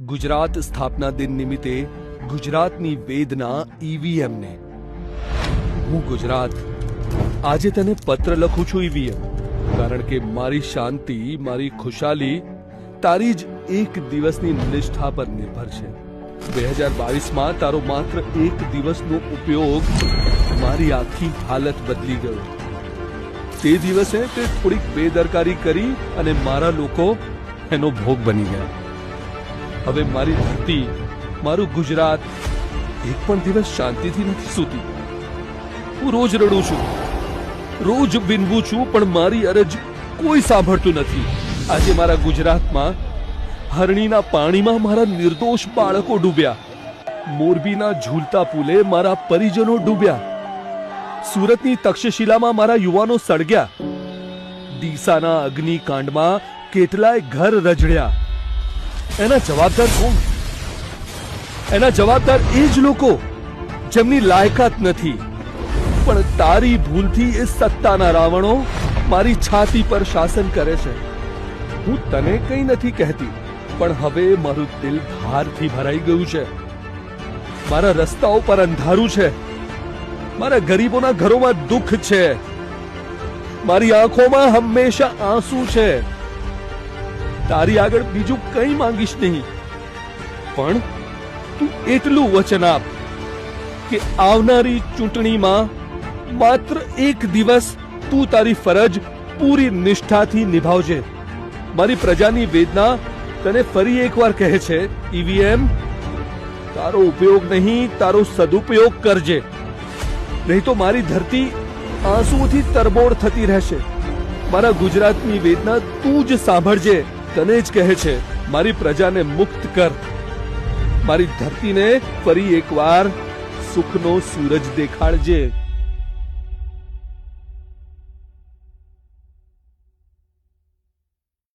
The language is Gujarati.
ગુજરાત સ્થાપના દિન નિમિત્તે ગુજરાતની વેદના ઈવીએમ ને. હું ગુજરાત. આજે તને પત્ર લખું છું ઈવીએમ કારણ કે મારી શાંતિ, મારી ખુશાલી તારી જ એક દિવસની નિષ્ઠા પર નિર્ભર છે. બે હજાર બાવીસમાં તારો માત્ર એક દિવસનો ઉપયોગ મારી આખી હાલત બદલી ગયો. તે દિવસે તે થોડીક બેદરકારી કરી અને મારા લોકો એનો ભોગ બની ગયા. હવે મારી ધરતી, મારું ગુજરાત એક પણ દિવસ શાંતિથી નથી સૂતી. હું રોજ રડું છું. રોજ વિનવું છું, પણ મારી અરજ કોઈ સાંભળતું નથી. આજે મારા ગુજરાતમાં હરણીના પાણીમાં મારા નિર્દોષ બાળકો ડૂબ્યા. મોરબીના ઝૂલતા પુલે મારા પરિજનો ડૂબ્યા. સુરતની તક્ષશિલામાં મારા યુવાનો સળગ્યા. ડીસાના અગ્નિકાંડમાં કેટલાય ઘર રજડ્યા. એના જવાબદાર કોણ? એના જવાબદાર એ જ લોકો જેમની લાયકાત નથી. પણ તારી ભૂલથી એ સત્તાના રાવણો મારી છાતી પર શાસન કરે છે. હું તને કંઈ નથી કહેતી, પણ હવે મારું દિલ ભારથી ભરાઈ ગયું છે. મારા રસ્તાઓ પર અંધારું છે. મારા ગરીબોના ઘરોમાં દુઃખ છે. મારી આંખોમાં હંમેશા આંસુ છે. તારી આગળ બીજું કંઈ માંગીશ નહીં. પણ તું એટલું વચન આપ કે આવનારી ચૂંટણીમાં માત્ર એક દિવસ તું તારી ફરજ પૂરી નિષ્ઠાથી નિભાવજે. મારી પ્રજાની વેદના તને ફરી એકવાર કહે છે ઈવીએમ તારો ઉપયોગ નહીં, તારો સદુપયોગ કરજે. નહીં તો મારી ધરતી આંસુઓથી તરબોળ થતી રહેશે. મારા ગુજરાતની વેદના તું જ સાંભળજે. તને જ કહે છે, મારી પ્રજાને મુક્ત કર. મારી ધરતીને ફરી એકવાર સુખનો સૂરજ દેખાડજે.